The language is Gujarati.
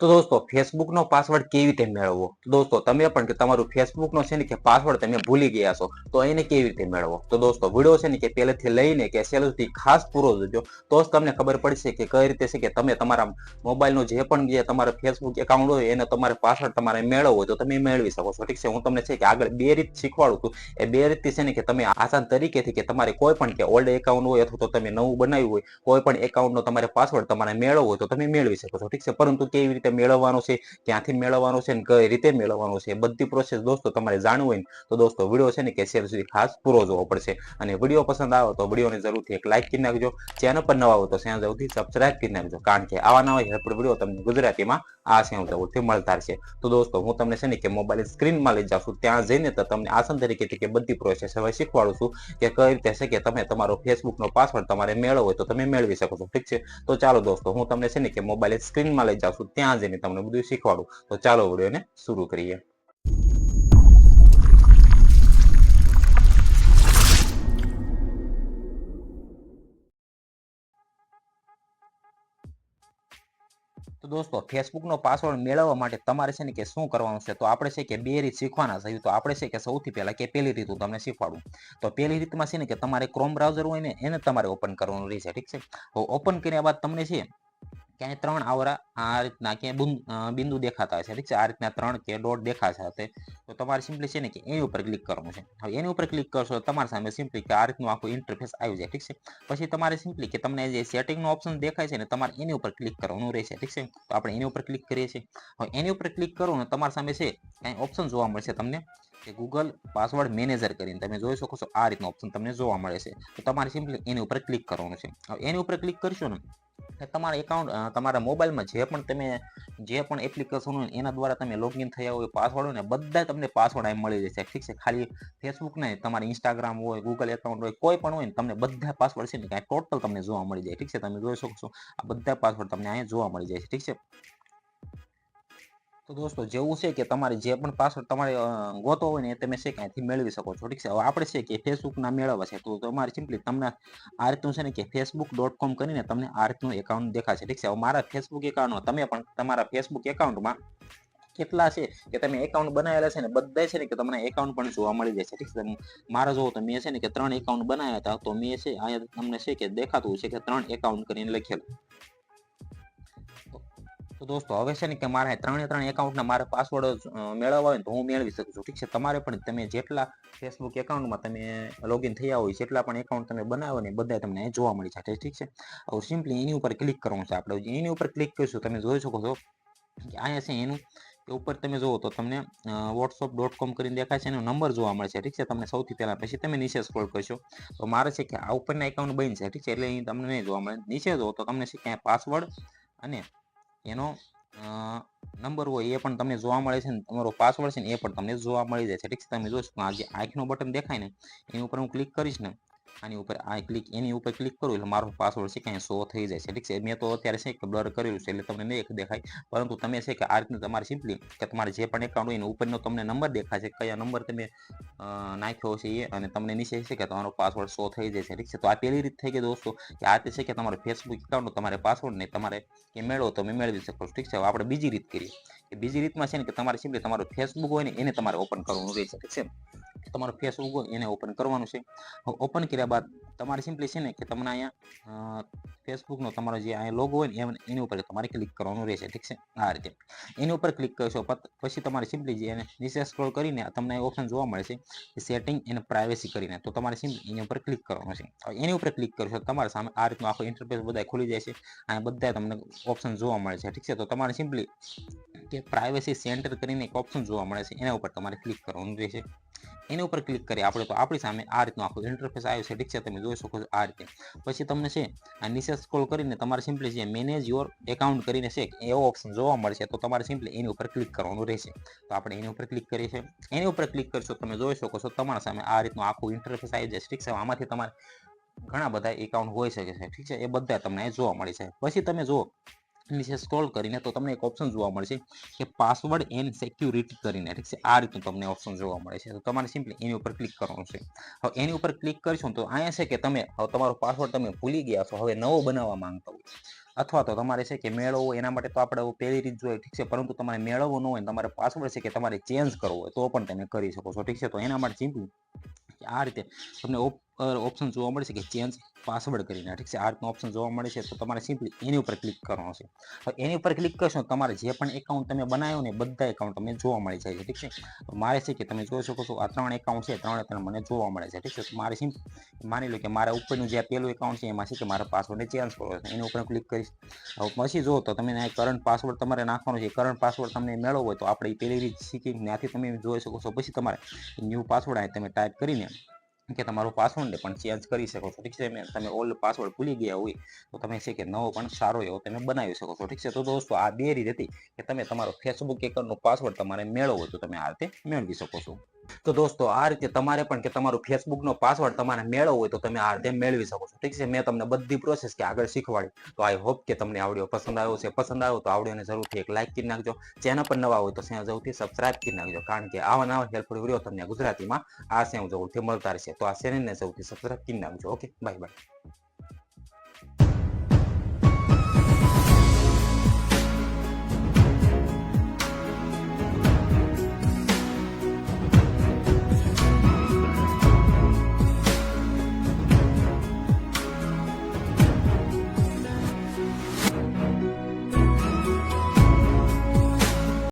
તો દોસ્તો, ફેસબુકનો પાસવર્ડ કેવી રીતે મેળવવો? દોસ્તો, તમે પણ કે તમારું ફેસબુકનો છે ને કે પાસવર્ડ તમે ભૂલી ગયા છો, તો એને કેવી રીતે મેળવવો તો દોસ્તો, વીડિયો છે ને કે પહેલેથી લઈને કે છેલ્લે સુધી ખાસ પૂરો જોજો, તો જ તમને ખબર પડશે કે કઈ રીતે છે કે તમે તમારા મોબાઈલનો જે પણ જે તમારો ફેસબુક એકાઉન્ટ હોય એને તમારે પાસવર્ડ તમારે મેળવવો હોય તો તમે મેળવી શકો છો. ઠીક છે, હું તમને છે કે આગળ બે રીત શીખવાડું છું. એ બે રીતથી છે ને કે તમે આસાન તરીકેથી કે તમારે કોઈ પણ કે ઓલ્ડ એકાઉન્ટ હોય અથવા તો તમે નવું બનાવ્યું હોય, કોઈ પણ એકાઉન્ટનો તમારે પાસવર્ડ તમારે મેળવવો હોય તો તમે મેળવી શકો છો. ઠીક છે, પરંતુ કેવી રીતે મેળવવાનો છે, ક્યાંથી મેળવવાનો છે અને કઈ રીતે મેળવવાનો છે બધી પ્રોસેસ દોસ્તો તમારે જાણવું હોય તો દોસ્તો વીડિયો છે ને કે શેર સુધી ખાસ પૂરો જોવો પડશે. અને વીડિયો પસંદ આવે તો વિડીયોને જરૂરથી એક લાઇક કરી નાખજો ચેનલ પર નવા હોય તો ત્યાં જરૂરથી સબસ્ક્રાઇબ કરી નાખજો, કારણ કે આવા નવા હેલ્પફુલ વીડિયો તમને ગુજરાતીમાં આ ચેનલ જરૂરથી મળતા રહેશે. તો દોસ્તો હું તમને છે ને કે મોબાઈલ સ્ક્રીનમાં લઈ જાઉં છું, ત્યાં જઈને તો તમને આસન તરીકે કે બધી પ્રોસેસ હવે શીખવાડું છું કે કઈ રીતે છે કે તમે તમારો ફેસબુકનો પાસવર્ડ તમારે મેળવવો હોય તો તમે મેળવી શકો છો, ઠીક છે? તો ચાલો દોસ્તો હું તમને છે ને કે મોબાઈલ સ્ક્રીનમાં લઈ જાઉં છું, ત્યાં જઈને તમને બધું શીખવાડું. તો ચાલો વિડીયોને શરૂ કરીએ. તો દોસ્તો ફેસબુકનો પાસવર્ડ મેળવવા માટે તમારે છે ને કે શું કરવાનું છે? તો આપણે છે કે બે રીત શીખવાના છે. તો આપણે છે કે સૌથી પહેલા કે પહેલી રીત હું તમને શીખવાડું. તો પહેલી રીતમાં છે ને કે તમારે ક્રોમ બ્રાઉઝર હોય ને, એને તમારે ઓપન કરવાનું રહેશે, ઠીક છે? તો ઓપન કર્યા બાદ તમને છે ક્યાંય ત્રણ આવરા આ રીતના ક્યાંય બિંદુ દેખાતા હશે, ઠીક છે? આ રીતના ત્રણ કે ડોટ દેખાશે હશે તો. તમારે સિમ્પલી છે ને કે એની ઉપર ક્લિક કરવાનું છે. હવે એની ઉપર ક્લિક કરશો તમારી સામે સિમ્પલી કે આ રીતનું આખું ઇન્ટરફેસ આવી જાય, ઠીક છે? પછી તમારે સિમ્પલી કે તમને જે સેટિંગનો ઓપ્શન દેખાય છે ને તમારે એની ઉપર ક્લિક કરવાનું રહેશે, ઠીક છે? તો આપણે એની ઉપર ક્લિક કરીએ છીએ. હવે એની ઉપર ક્લિક કરો ને તમારી સામે છે કાંઈ ઓપ્શન જોવા મળશે તમને, કે ગૂગલ પાસવર્ડ મેનેજર કરીને તમે જોઈ શકો છો આ રીતનો ઓપ્શન તમને જોવા મળે છે. તો તમારે સિમ્પલી એની ઉપર ક્લિક કરવાનું છે. હવે એની ઉપર ક્લિક કરશો ને તમારા એકાઉન્ટ તમારા મોબાઈલમાં જે પણ તમે, જે પણ એપ્લિકેશન હોય એના દ્વારા તમે લોગિન થયા હોય પાસવર્ડ હોય ને બધા તમને પાસવર્ડ અહીં મળી જશે ઠીક છે, ખાલી ફેસબુક નહીં, તમારે ઇન્સ્ટાગ્રામ હોય ગૂગલ એકાઉન્ટ હોય, કોઈ પણ હોય ને તમને બધા પાસવર્ડ છે ને કાંઈ ટોટલ તમને જોવા મળી જાય. ઠીક છે, તમે જોઈ શકો છો, આ બધા પાસવર્ડ તમને અહીંયા જોવા મળી જાય છે. ઠીક છે? તો દોસ્તો, જેવું છે કે તમારે જે પણ પાસવર્ડ તમારે ગોતો હોય ને એ તમે છે કે મેળવી શકો છો. ઠીક છે? હવે આપણે છે કે ફેસબુકના મેળવવા છે. તો તમારે સિમ્પલી તમને આ રીતનું છે ને કે ફેસબુક ડોટ કોમ કરીને તમને આ રીતનું એકાઉન્ટ દેખાશે. ઠીક છે? હવે મારા ફેસબુક એકાઉન્ટમાં તમે પણ તમારા ફેસબુક એકાઉન્ટમાં કેટલા છે કે તમે એકાઉન્ટ બનાવેલા છે ને બધા છે ને કે તમને એકાઉન્ટ પણ જોવા મળી જશે ઠીક છે? મારા જોવો તો મેં છે ને કે ત્રણ એકાઉન્ટ બનાવ્યા હતા. તો મેં છે, અહીંયા તમને છે કે દેખાતું છે કે ત્રણ એકાઉન્ટ કરીને લખેલું. તો દોસ્તો, હવે છે ને કે મારે ત્રણે ત્રણ એકાઉન્ટના મારે પાસવર્ડ મેળવવા હોય તો હું મેળવી શકું છું. ઠીક છે, તમારે પણ તમે જેટલા ફેસબુક એકાઉન્ટમાં તમે લોગિન થયા હોય, જેટલા પણ એકાઉન્ટ તમે બનાવો ને એ બધા તમને જોવા મળી જશે ઠીક છે? હવે સિમ્પલી એની ઉપર ક્લિક કરવાનું છે આપણે. એની ઉપર ક્લિક કરીશું, તમે જોઈ શકો છો કે અહીંયા છે એનું કે ઉપર તમે જુઓ તો તમને વોટ્સઅપ ડોટ કોમ કરીને દેખાય છે એનો નંબર જોવા મળશે ઠીક છે? તમને સૌથી પહેલાં પછી તમે નીચે સ્ક્રોલ કરશો. તો મારે છે કે આ ઉપરના એકાઉન્ટ બનશે ઠીક છે? એટલે અહીં તમને નહીં જોવા મળે. નીચે જુઓ તો તમને છે કે પાસવર્ડ અને એનો નંબર હોય એ પણ તમને જોવા મળે છે ને તમારો પાસવર્ડ છે ને એ પણ તમને જોવા મળી જાય છે. ઠીક છે? તમે જોશો આ જે આંખનું બટન દેખાય ને, એની ઉપર હું ક્લિક કરીશ ને આની ઉપર આ ક્લિક એની ઉપર ક્લિક કરું એટલે મારો પાસવર્ડ છે કે શો થઈ જાય છે. ઠીક છે? મેં તો અત્યારે છે કે બ્લર કરેલું છે એટલે તમને નહીં દેખાય. પરંતુ તમે છે કે આ રીતનું તમારે સિમ્પલી કે તમારે જે પણ એકાઉન્ટ હોય એની ઉપરનો તમને નંબર દેખાય છે. કયા નંબર તમે નાખ્યો છે એ અને તમને નીચે છે કે તમારો પાસવર્ડ શો થઈ જાય છે. ઠીક છે? તો આ પહેલી રીત થઈ ગઈ દોસ્તો કે આ છે કે તમારો ફેસબુક એકાઉન્ટ તમારે પાસવર્ડ નહીં તમારે એ મેળવો તો મેં મેળવી શકો ઠીક છે? આપણે બીજી રીત કરીએ. બીજી રીતમાં છે ને કે તમારે સિમ્પલી તમારું ફેસબુક હોય ને એને તમારે ઓપન કરવાનું રહેશે. ઠીક છે? તમારું ફેસબુક હોય એને ઓપન કરવાનું છે. ઓપન કર્યા બાદ તમારે સિમ્પલી છે ને કે તમને અહીંયા ફેસબુકનો તમારો જે અહીંયા લોગો હોય ને એની ઉપર તમારે ક્લિક કરવાનું રહેશે, ઠીક છે? આ રીતે. એની ઉપર ક્લિક કરશો પછી તમારે સિમ્પલી જે એને નીચે સ્ક્રોલ કરીને તમને ઓપ્શન જોવા મળે છે કે સેટિંગ એને પ્રાઇવેસી કરીને, તો તમારે સિમ્પલી એની ઉપર ક્લિક કરવાનું છે. એની ઉપર ક્લિક કરશો તમારા સામે આ રીતનું આખો ઇન્ટરફેસ બધા ખુલી જાય છે. અહીંયા બધા તમને ઓપ્શન જોવા મળે છે, ઠીક છે? તો તમારે સિમ્પલી કે પ્રાઇવેસી સેન્ટર કરીને એક ઓપ્શન જોવા મળે છે, એના ઉપર તમારે ક્લિક કરવાનું રહેશે. એની ઉપર ક્લિક કરી આપણે તો આપણી સામે આ રીતનું આખું ઇન્ટરફેસ આવ્યું છે. ઠીક છે? તમે જોઈ શકો છો આ રીતે. પછી તમને છે, આ નીચે સ્ક્રોલ કરીને તમારે સિમ્પલી જે મેનેજ યોર એકાઉન્ટ કરીને છે, એવો ઓપ્શન જોવા મળશે, તો તમારે સિમ્પલી એની ઉપર ક્લિક કરવાનું રહેશે. તો આપણે એની ઉપર ક્લિક કરીએ છીએ. એની ઉપર ક્લિક કરશો, તમે જોઈ શકો છો, તમારા સામે આ રીતનું આખું ઇન્ટરફેસ આવી જશે. ઠીક છે? આમાંથી તમારે ઘણા બધા એકાઉન્ટ હોઈ શકે છે. ઠીક છે? એ બધા તમને જોવા મળે છે. પછી તમે જુઓ નીચે સ્ક્રોલ કરીને તો તમને એક ઓપ્શન જોવા મળશે કે પાસવર્ડ એન્ડ સિક્યુરિટી કરીને ઠીક છે આ રીતનું તમને ઓપ્શન જોવા મળે છે. તો તમારે સિમ્પલી એની ઉપર ક્લિક કરવાનું છે. હવે એની ઉપર ક્લિક કરશો તો અહીંયા છે કે તમે, હવે તમારો પાસવર્ડ તમે ભૂલી ગયા છો. હવે નવો બનાવવા માંગતા હોય અથવા તો તમારે છે કે મેળવવો, એના માટે તો આપણે પહેલી રીત જોઈએ ઠીક છે? પરંતુ તમારે મેળવવો ન હોય તમારે પાસવર્ડ છે કે તમારે ચેન્જ કરવો હોય તો પણ તમે કરી શકો છો. ઠીક છે? તો એના માટે સિમ્પલી આ રીતે તમને ઓપ્શન જોવા મળે છે કે ચેન્જ પાસવર્ડ કરીને. ઠીક છે? આ રીતનો ઓપ્શન જોવા મળે છે, તો તમારે સિમ્પલી એની ઉપર ક્લિક કરવાનું છે. એની ઉપર ક્લિક કરશો તમારે જે પણ એકાઉન્ટ તમે બનાવ્યો ને બધા એકાઉન્ટ તમને જોવા મળી જાય છે. ઠીક છે? મારે છે કે તમે જોઈ શકો છો, આ ત્રણ એકાઉન્ટ છે, ત્રણે ત્રણ મને જોવા મળે છે. ઠીક છે? મારે સિમ્પલ માની લો કે મારા ઉપરનું જે પહેલું એકાઉન્ટ છે, એમાં છે કે મારા પાસવર્ડને ચેન્જ કરવો છે. એની ઉપર ક્લિક કરીશ. પછી જો તો તમે કરંટ પાસવર્ડ તમારે નાખવાનો છે. કરંટ પાસવર્ડ તમને મેળવવો હોય તો આપણે પહેલી રીત શીખી ત્યાંથી તમે જોઈ શકો છો. પછી તમારે ન્યૂ પાસવર્ડ અહીં તમે ટાઈપ કરીને કે તમારો પાસવર્ડને પણ ચેન્જ કરી શકો છો. ઠીક છે તમે ઓલ્ડ પાસવર્ડ ભૂલી ગયા હોય, તો તમે છે કે નવો પણ સારો એવો તમે બનાવી શકો છો. ઠીક છે, તો દોસ્તો, આ બે રીત હતી કે તમે તમારો ફેસબુક એકાઉન્ટનો પાસવર્ડ તમારે મેળવવો તો તમે આ રીતે મેળવી શકો છો. તો દોસ્તો, આ રીતે તમારે પણ કે ફેસબુક ફેસબુકનો પાસવર્ડ તમારે મેળવવો હોય તો તમે આ રીતે મેળવી શકો છો. ઠીક છે? મેં તમને બધી પ્રોસેસ કે આગળ શીખવાડી. તો આઈ હોપ કે તમને આવડ્યો પસંદ આવ્યો છે પસંદ આવ્યો તો આ જરૂરથી એક લાઇક કરી નાખજો. ચેનલ પર નવા હોય તો ત્યાં જરૂરથી સબસ્ક્રાઇબ કરી નાખજો. કારણ કે આવા નવા હેલ્પફુલ વીડિયો તમને ગુજરાતીમાં આ સેવ જરૂરથી મળતા રહેશે. તો આ ચેનલને સૌથી સબસ્ક્રાઇબ કરી નાખજો. Okay bye bye